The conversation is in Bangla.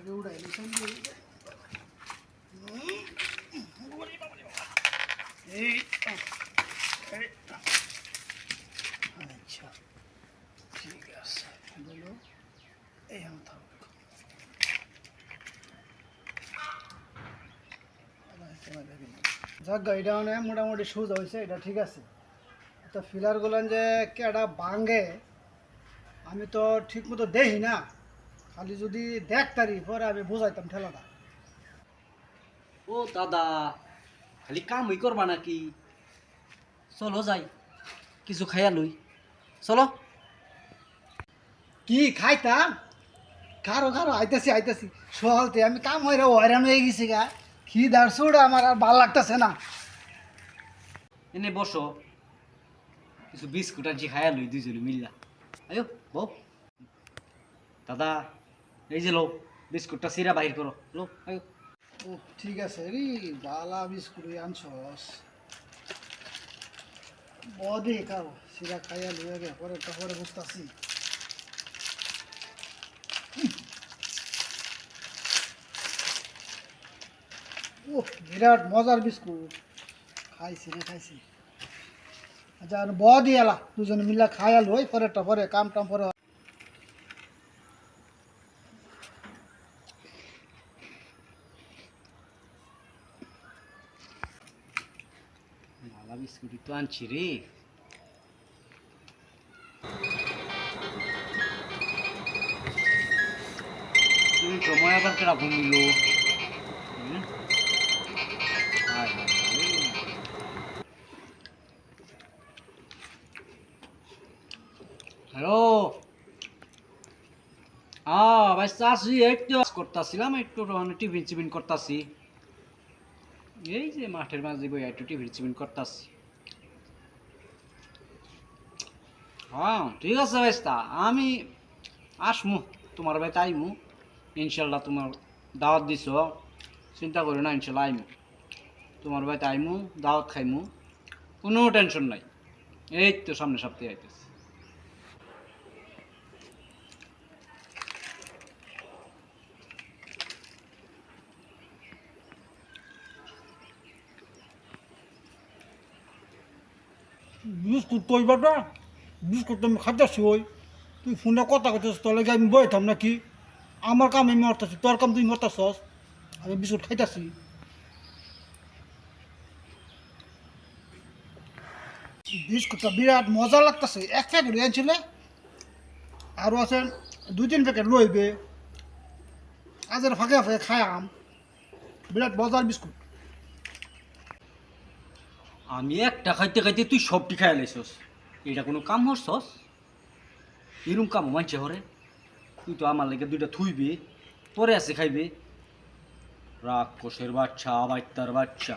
আগে উড়াই নিছেন এই এই আচ্ছা ঠিক আছে বলো এই আমি থাকব যাক এটা মানে মোটামুটি সুজ হয়েছে এটা ঠিক আছে তো ফিলার গুলান যে কেডা ভাঙ্গে আমি তো ঠিক মতো দেখি না খালি যদি দেখতারি পরে আমি বুঝাইতাম ঠেলাটা। ও দাদা খালি কামই করবা নাকি? চলো যাই কিছু খাইয়া লই। চলো। কি খাইতাম? কারও কারও আইতাছি আইতাছি। সহলতে আমি কাম হয়ে হয়রান হয়ে গেছি গা। কি দাঁড় আমার আর ভালো লাগতেছে না। এনে বসো। কিছু বিস্কুট আর জি খাইয়া লই দুইজনে মিল্লা। আয়ো বউ। দাদা এই যে লো, বিস্কুটটা, সিরা বাহির করো। লো ও, ঠিক আছে। রে বালা বিস্কুট আনছস বদে কাও সিরা খাইয়া লুয়ে গে পরে পরে বুঝতাছি। ও বিরাট মজার বিস্কুট। খাইছি রে খাইছি। আচ্ছা বদি এলা, দুজনে মিলা খাইয়া লই, পরেরটা পরে কাম টাম পরে ভালা বিস্কুটই তো আনছি রে তুমি সময় আবার ঘুমিল হ্যালো হ্যাঁ ভাই চাষি একটু করতেছিলাম একটু টিফিন চিফিন করতেছি এই যে মাঠের মাঝে বই একটু টিফিন চিফিন করতেছি। হ্যাঁ ঠিক আছে বেস্তা আমি আসমু, তোমার বাড়িতে আইমু, ইনশাল্লাহ তোমার দাওয়াত দিছ, চিন্তা করি না, ইনশাল্লাহ আইমু। তোমার বাড়িতে আইমু, দাওয়াত খাইমু, কোনো টেনশন নাই। এই তো সামনে সপ্তাহে আইতেছে। বিস্কুট কইবার না বিস্কুট তুমি খাইতেছি ওই তুই ফোনে কথা কইতেছ তোর লাগে আমি বইতাম নাকি? আমার কাম আমি মরতেছি, তোর কাম তুই মরতেছস। আমি বিস্কুট খাইতেছি। বিস্কুটটা বিরাট মজা লাগতেছে, এক প্যাকেট আনছিলে। আরও আছে, দুই তিন প্যাকেট লইবে। আজের ফাঁকে ফাঁকে খায়াম বিরাট মজার বিস্কুট। আমি একটা খাইতে খাইতে তুই সবটি খাই লাইছস। এটা কোনো কাম হরছস এরম কাম মানছে হরে। তুই তো আমার লাগে দুইটা থুইবি, পরে আছে খাইবে। রাক্ষসের বাচ্চা বাইত্তার বাচ্চা।